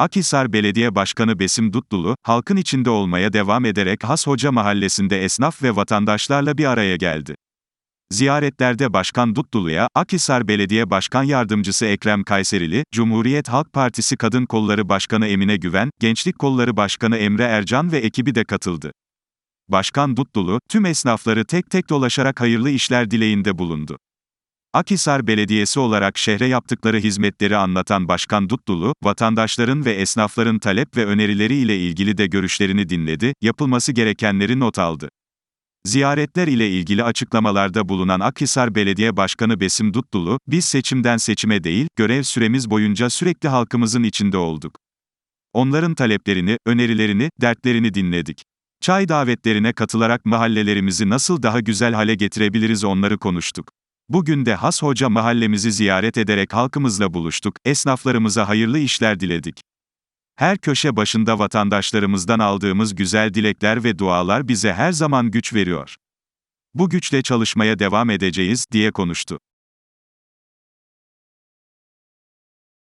Akhisar Belediye Başkanı Besim Dutlulu, halkın içinde olmaya devam ederek Has Hoca Mahallesi'nde esnaf ve vatandaşlarla bir araya geldi. Ziyaretlerde Başkan Dutlulu'ya, Akhisar Belediye Başkan Yardımcısı Ekrem Kayserili, Cumhuriyet Halk Partisi Kadın Kolları Başkanı Emine Güven, Gençlik Kolları Başkanı Emre Ercan ve ekibi de katıldı. Başkan Dutlulu, tüm esnafları tek tek dolaşarak hayırlı işler dileğinde bulundu. Akhisar Belediyesi olarak şehre yaptıkları hizmetleri anlatan Başkan Dutlulu, vatandaşların ve esnafların talep ve önerileri ile ilgili de görüşlerini dinledi, yapılması gerekenleri not aldı. Ziyaretler ile ilgili açıklamalarda bulunan Akhisar Belediye Başkanı Besim Dutlulu, biz seçimden seçime değil, görev süremiz boyunca sürekli halkımızın içinde olduk. Onların taleplerini, önerilerini, dertlerini dinledik. Çay davetlerine katılarak mahallelerimizi nasıl daha güzel hale getirebiliriz onları konuştuk. Bugün de Has Hoca mahallemizi ziyaret ederek halkımızla buluştuk, esnaflarımıza hayırlı işler diledik. Her köşe başında vatandaşlarımızdan aldığımız güzel dilekler ve dualar bize her zaman güç veriyor. Bu güçle çalışmaya devam edeceğiz, diye konuştu.